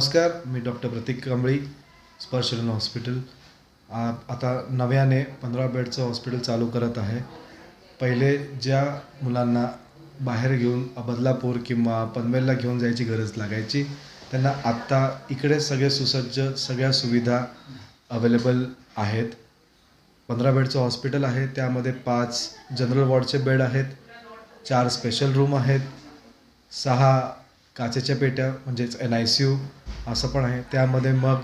नमस्कार मी डॉक्टर प्रतीक कांबळी स्पर्शलन हॉस्पिटल. आता नव्याने पंधरा बेडचं हॉस्पिटल चालू करत आहे. पहिले ज्या मुलांना बाहेर घेऊन बदलापूर किंवा पनवेलला घेऊन जायची गरज लागायची त्यांना आत्ता इकडे सगळे सुसज्ज सगळ्या सुविधा अवेलेबल आहेत. पंधरा बेडचं हॉस्पिटल आहे त्यामध्ये पाच जनरल वॉर्डचे बेड आहेत चार स्पेशल रूम आहेत सहा काचेच्या पेट्या म्हणजेच एन आय सी यू असं पण आहे. त्यामध्ये मग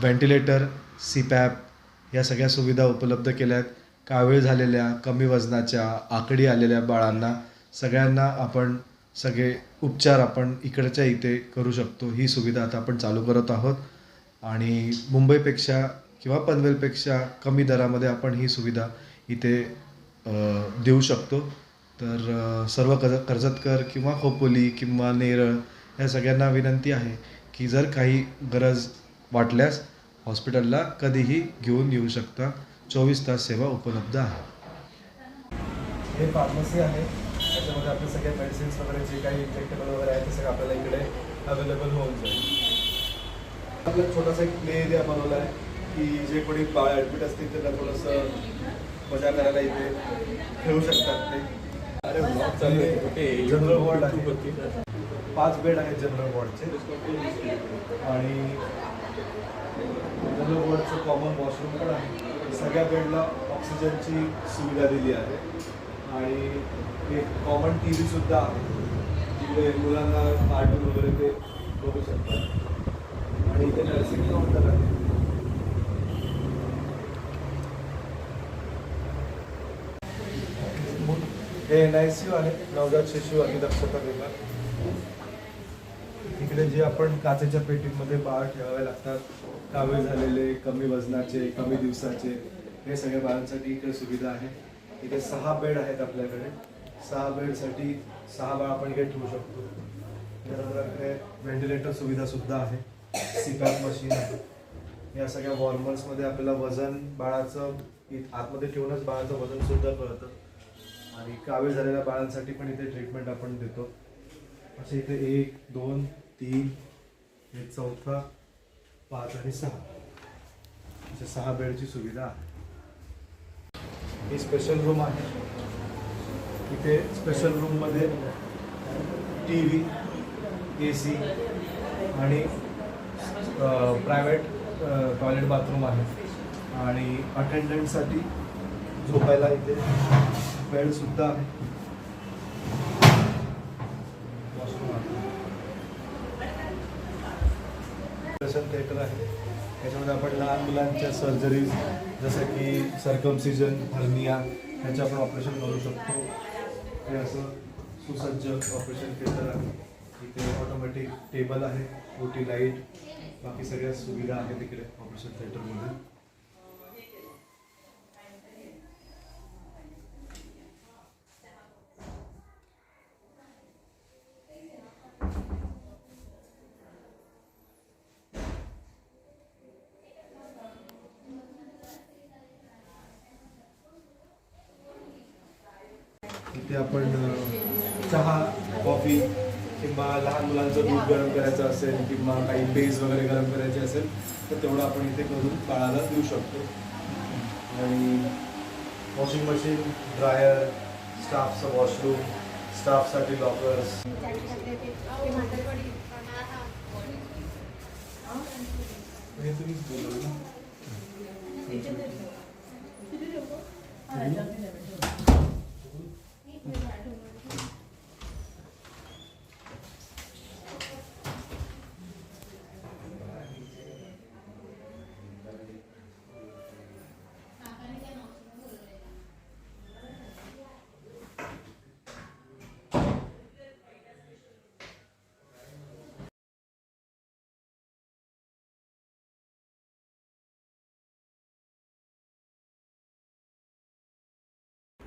व्हेंटिलेटर सी पॅप या सगळ्या सुविधा उपलब्ध केल्या आहेत कावीळ झालेल्या कमी वजनाच्या आकडी आलेल्या बाळांना सगळ्यांना आपण सगळे उपचार आपण इकडच्या इथे करू शकतो. ही सुविधा आता आपण चालू करत आहोत. आणि मुंबईपेक्षा किंवा पनवेलपेक्षा कमी दरामध्ये आपण ही सुविधा इथे देऊ शकतो. तर सर्व कर्ज कर्जतकर किंवा खोपोली किंवा नेरळ या सगळ्यांना विनंती आहे की जर काही गरज वाटल्यास हॉस्पिटलला कधीही घेऊन येऊ शकता. चोवीस तास सेवा उपलब्ध आहे. हे फार्मसी आहे. त्याच्यामध्ये आपले सगळे मेडिसिन्स वगैरे जे काही इंजेक्टेबल वगैरे आहे ते सगळं आपल्याला इकडे अवेलेबल होऊन जाईल. आपला छोटासा एक प्ले एरिया बनवला आहे की जे कोणी बाळ ॲडमिट असतील त्यांना थोडंसं मजा करायला इथे खेळू शकतात ते. अरे ब्लॉग चालू आहे. कुठे जनरल वॉर्ड आहे. पाच बेड आहेत जनरल वॉर्डचे. आणि जनरल वॉर्डचं कॉमन वॉशरूम पण आहे. सगळ्या बेडला ऑक्सिजनची सुविधा दिली आहे. आणि एक कॉमन टी व्हीसुद्धा आहे. तिकडे मुलांना कार्टून वगैरे ते बघू शकतात. आणि इथे नर्सिंग काउंटर आहे. हे एन आय सी यू आहे नवजात आणि दफ्तर विभाग. इकडे जे आपण काचेच्या पेटीमध्ये बाळ ठेवावे लागतात कावे झालेले कमी वजनाचे कमी दिवसाचे हे सगळ्या बाळांसाठी इकडे सुविधा आहे. इथे सहा बेड आहेत आपल्याकडे. सहा बेडसाठी सहा बाळ आपण इकडे ठेवू शकतो. त्यानंतर व्हेंटिलेटर सुविधा सुद्धा आहे. सीपॅक मशीन आहे. या सगळ्या वॉर्मर्समध्ये आपल्याला वजन बाळाचं आतमध्ये ठेवूनच बाळाचं वजन सुद्धा कळतं. आणि कावे झालेल्या बाळांसाठी पण इथे ट्रीटमेंट आपण देतो. असे इथे एक दोन तीन हे चौथा पाच आणि सहा. असे सहा बेडची सुविधा आहे. ही स्पेशल रूम आहे. इथे स्पेशल रूममध्ये टी व्ही ए सी आणि प्रायव्हेट टॉयलेट बाथरूम आहे. आणि अटेंडंटसाठी झोपायला इथे बेडसुद्धा आहे आहे. ऑपरेशन थिएटर आहे. त्याच्यामध्ये आपण लहान मुलांच्या सर्जरीज जसं की सर्कमसिजन हर्निया ह्याचं आपण ऑपरेशन करू शकतो. हे असं सुसज्ज ऑपरेशन थिएटर आहे. इथे ऑटोमॅटिक टेबल आहे ओटी लाइट बाकी सगळ्या सुविधा आहेत तिकडे ऑपरेशन थिएटरमध्ये इथे आपण चहा कॉफी किंवा लहान मुलांचं दूध गरम करायचं असेल किंवा काही बेस वगैरे गरम करायचे असेल तर तेवढं आपण इथे करून बाळाला देऊ शकतो. आणि वॉशिंग मशीन ड्रायर स्टाफचं वॉशरूम स्टाफसाठी लॉकर्स. हे.